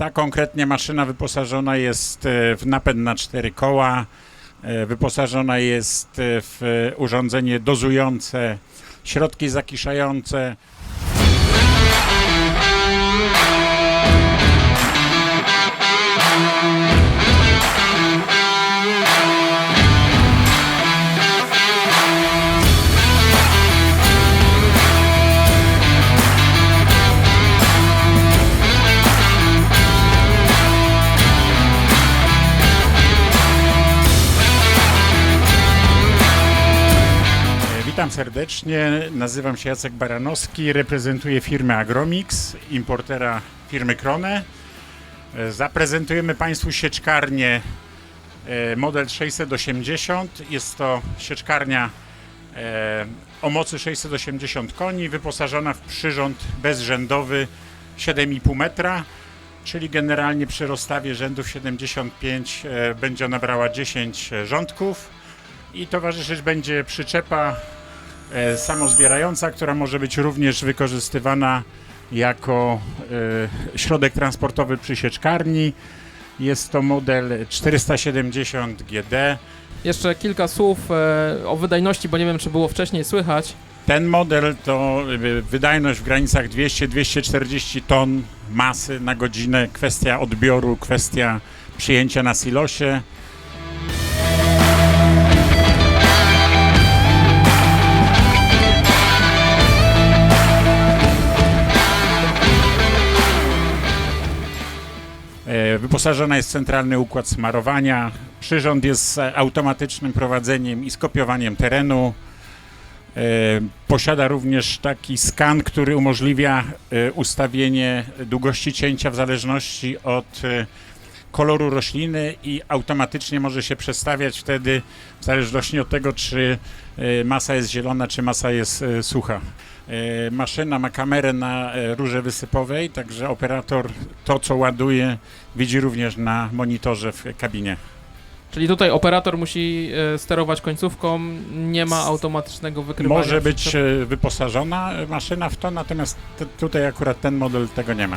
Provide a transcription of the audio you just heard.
Ta konkretnie maszyna wyposażona jest e, w napęd na cztery koła, e, wyposażona jest e, w urządzenie dozujące, środki zakiszające. Witam serdecznie, nazywam się Jacek Baranowski, reprezentuję firmę Agromix, importera firmy Krone. E, Zaprezentujemy Państwu sieczkarnię e, model 680. Jest to sieczkarnia e, o mocy 680 koni, wyposażona w przyrząd bezrzędowy 7,5 metra, czyli generalnie przy rozstawie rzędów 75 e, będzie ona brała 10 rządków i towarzyszyć będzie przyczepa samozbierająca, która może być również wykorzystywana jako e, środek transportowy przy sieczkarni. Jest to model 470 GD. Jeszcze kilka słów e, o wydajności, bo nie wiem, czy było wcześniej słychać. Ten model to e, wydajność w granicach 200-240 ton masy na godzinę, kwestia odbioru, kwestia przyjęcia na silosie. Wyposażona jest w centralny układ smarowania. Przyrząd jest z automatycznym prowadzeniem i skopiowaniem terenu. E, Posiada również taki skan, który umożliwia e, ustawienie długości cięcia w zależności od e, koloru rośliny i automatycznie może się przestawiać wtedy w zależności od tego, czy e, masa jest zielona, czy masa jest e, sucha. E, Maszyna ma kamerę na rurze wysypowej, także operator to, co ładuje, widzi również na monitorze w kabinie. Czyli tutaj operator musi sterować końcówką, nie ma automatycznego wykrywania. Może być wyposażona maszyna w to, natomiast tutaj akurat ten model tego nie ma.